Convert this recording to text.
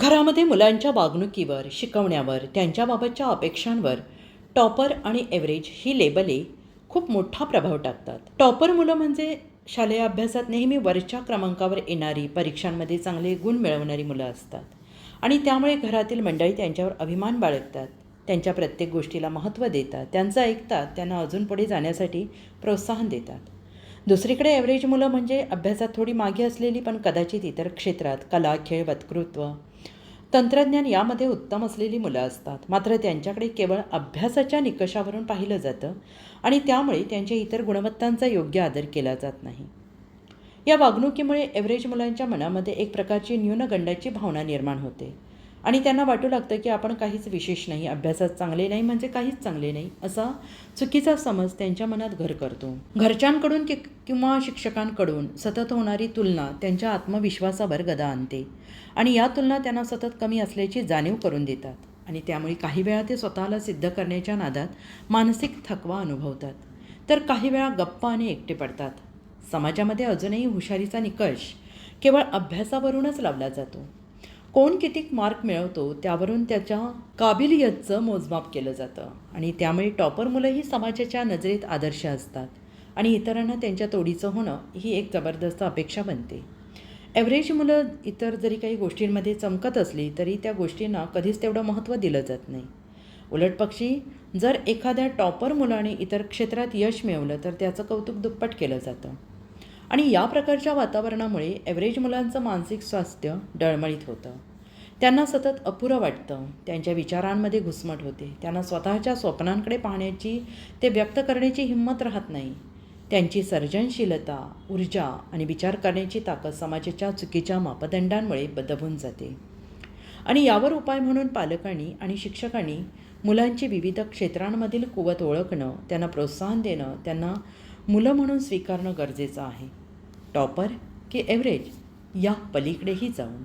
घरामध्ये मुलांच्या वागणुकीवर शिकवण्यावर त्यांच्याबाबतच्या अपेक्षांवर टॉपर आणि एव्हरेज ही लेबले खूप मोठा प्रभाव टाकतात. टॉपर मुलं म्हणजे शालेय अभ्यासात नेहमी वरच्या क्रमांकावर येणारी परीक्षांमध्ये चांगले गुण मिळवणारी मुलं असतात. आणि त्यामुळे घरातील मंडळी त्यांच्यावर अभिमान बाळगतात. त्यांच्या प्रत्येक गोष्टीला महत्त्व देतात. त्यांचं ऐकतात. त्यांना अजून पुढे जाण्यासाठी प्रोत्साहन देतात. दुसरीकडे ॲव्हरेज मुलं म्हणजे अभ्यासात थोडी मागे असलेली पण कदाचित इतर क्षेत्रात कला खेळ वक्तृत्व तंत्रज्ञान यामध्ये उत्तम असलेली मुलं असतात. मात्र त्यांच्याकडे केवळ अभ्यासाच्या निकषावरून पाहिलं जातं आणि त्यामुळे त्यांच्या इतर गुणवत्तांचा योग्य आदर केला जात नाही. या वागणुकीमुळे एव्हरेज मुलांच्या मनामध्ये एक प्रकारची न्यूनगंडाची भावना निर्माण होते. आणि त्यांना वाटू लागतं की आपण काहीच विशेष नाही अभ्यासात चांगले नाही म्हणजे काहीच चांगले नाही असा चुकीचा समज त्यांच्या मनात घर करतो. घरच्यांकडून कि किंवा शिक्षकांकडून सतत होणारी तुलना त्यांच्या आत्मविश्वासावर गदा आणते. आणि या तुलना त्यांना सतत कमी असल्याची जाणीव करून देतात. आणि त्यामुळे काही वेळा ते स्वतःला सिद्ध करण्याच्या नादात मानसिक थकवा अनुभवतात. तर काही वेळा गप्प आणि एकटे पडतात. समाजामध्ये अजूनही हुशारीचा निकष केवळ अभ्यासावरूनच लावला जातो. कोण किती मार्क मिळवतो त्यावरून त्याच्या काबिलियतचं मोजमाप केलं जातं. आणि त्यामुळे टॉपर मुलंही समाजाच्या नजरेत आदर्श असतात आणि इतरांना त्यांच्या तोडीचं होणं ही एक जबरदस्त अपेक्षा बनते. ॲव्हरेज मुलं इतर जरी काही गोष्टींमध्ये चमकत असली तरी त्या गोष्टींना कधीच तेवढं महत्त्व दिलं जात नाही. उलट पक्षी जर एखाद्या टॉपर मुलाने इतर क्षेत्रात यश मिळवलं तर त्याचं कौतुक दुप्पट केलं जातं. आणि या प्रकारच्या वातावरणामुळे ॲव्हरेज मुलांचं मानसिक स्वास्थ्य डळमळीत होतं. त्यांना सतत अपुरं वाटतं. त्यांच्या विचारांमध्ये घुसमट होते. त्यांना स्वतःच्या स्वप्नांकडे पाहण्याची ते व्यक्त करण्याची हिंमत राहत नाही. त्यांची सर्जनशीलता ऊर्जा आणि विचार करण्याची ताकद समाजाच्या चुकीच्या मापदंडांमुळे बदबून जाते. आणि यावर उपाय म्हणून पालकांनी आणि शिक्षकांनी मुलांची विविध क्षेत्रांमधील कुवत ओळखणं त्यांना प्रोत्साहन देणं त्यांना मुलं म्हणून स्वीकारणं गरजेचं आहे. टॉपर की एव्हरेज या पलीकडेही जाऊन.